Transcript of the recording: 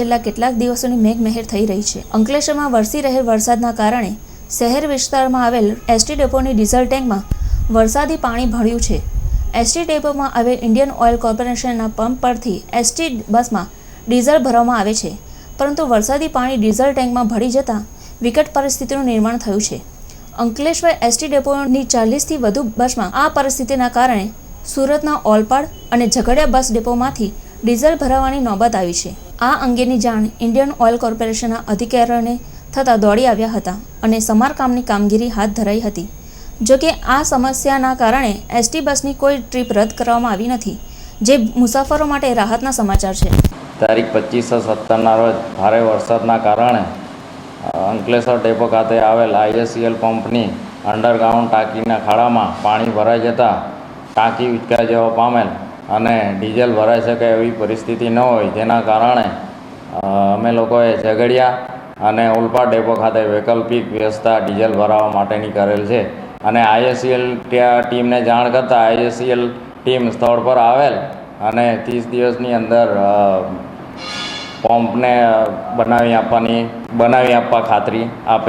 છેલ્લા કેટલાક દિવસોની મેઘમહેર થઈ રહી છે. અંકલેશ્વરમાં વરસી રહેલ વરસાદના કારણે શહેર વિસ્તારમાં આવેલ એસટી ડેપોની ડીઝલ ટેન્કમાં વરસાદી પાણી ભળ્યું છે. એસટી ડેપોમાં આવેલ ઇન્ડિયન ઓઇલ કોર્પોરેશનના પંપ પરથી એસટી બસમાં ડીઝલ ભરવામાં આવે છે. પરંતુ વરસાદી પાણી ડીઝલ ટેન્કમાં ભળી જતાં વિકટ પરિસ્થિતિનું નિર્માણ થયું છે. અંકલેશ્વર એસટી ડેપોની ચાલીસથી વધુ બસમાં આ પરિસ્થિતિના કારણે સુરતના ઓલપાડ અને ઝઘડિયા બસ ડેપોમાંથી ડીઝલ ભરાવાની નોબત આવી છે. આ અંગેની જાણ ઇન્ડિયન ઓઇલ કોર્પોરેશનના અધિકારીઓને થતાં દોડી આવ્યા હતા અને સમારકામની કામગીરી હાથ ધરાઈ હતી. જોકે આ સમસ્યાના કારણે એસટી બસની કોઈ ટ્રીપ રદ કરવામાં આવી નથી, જે મુસાફરો માટે રાહતના સમાચાર છે. તારીખ પચીસ સત્તરના રોજ ભારે વરસાદના કારણે અંકલેશ્વર ડેપો ખાતે આવેલ આઈએસસીએલ પંપની અંડરગ્રાઉન્ડ ટાંકીના ખાડામાં પાણી ભરાઈ જતાં ટાંકી ઉચકાઈ જવા પામેલ અને ડીઝલ ભરાઈ શકે એવી પરિસ્થિતિ ન હોય. જેના કારણે અમે લોકોએ ઝઘડિયા અને ઉલપા ડેપો ખાતે વૈકલ્પિક વ્યવસ્થા ડીઝલ ભરાવવા માટેની કરેલ છે. અને આઈએસસીએલ ટીમને જાણ કરતાં આઈએસસીએલ ટીમ સ્થળ પર આવેલ અને ત્રીસ દિવસની અંદર પંપને બનાવી આપવાની, બનાવી આપવા ખાતરી આપેલ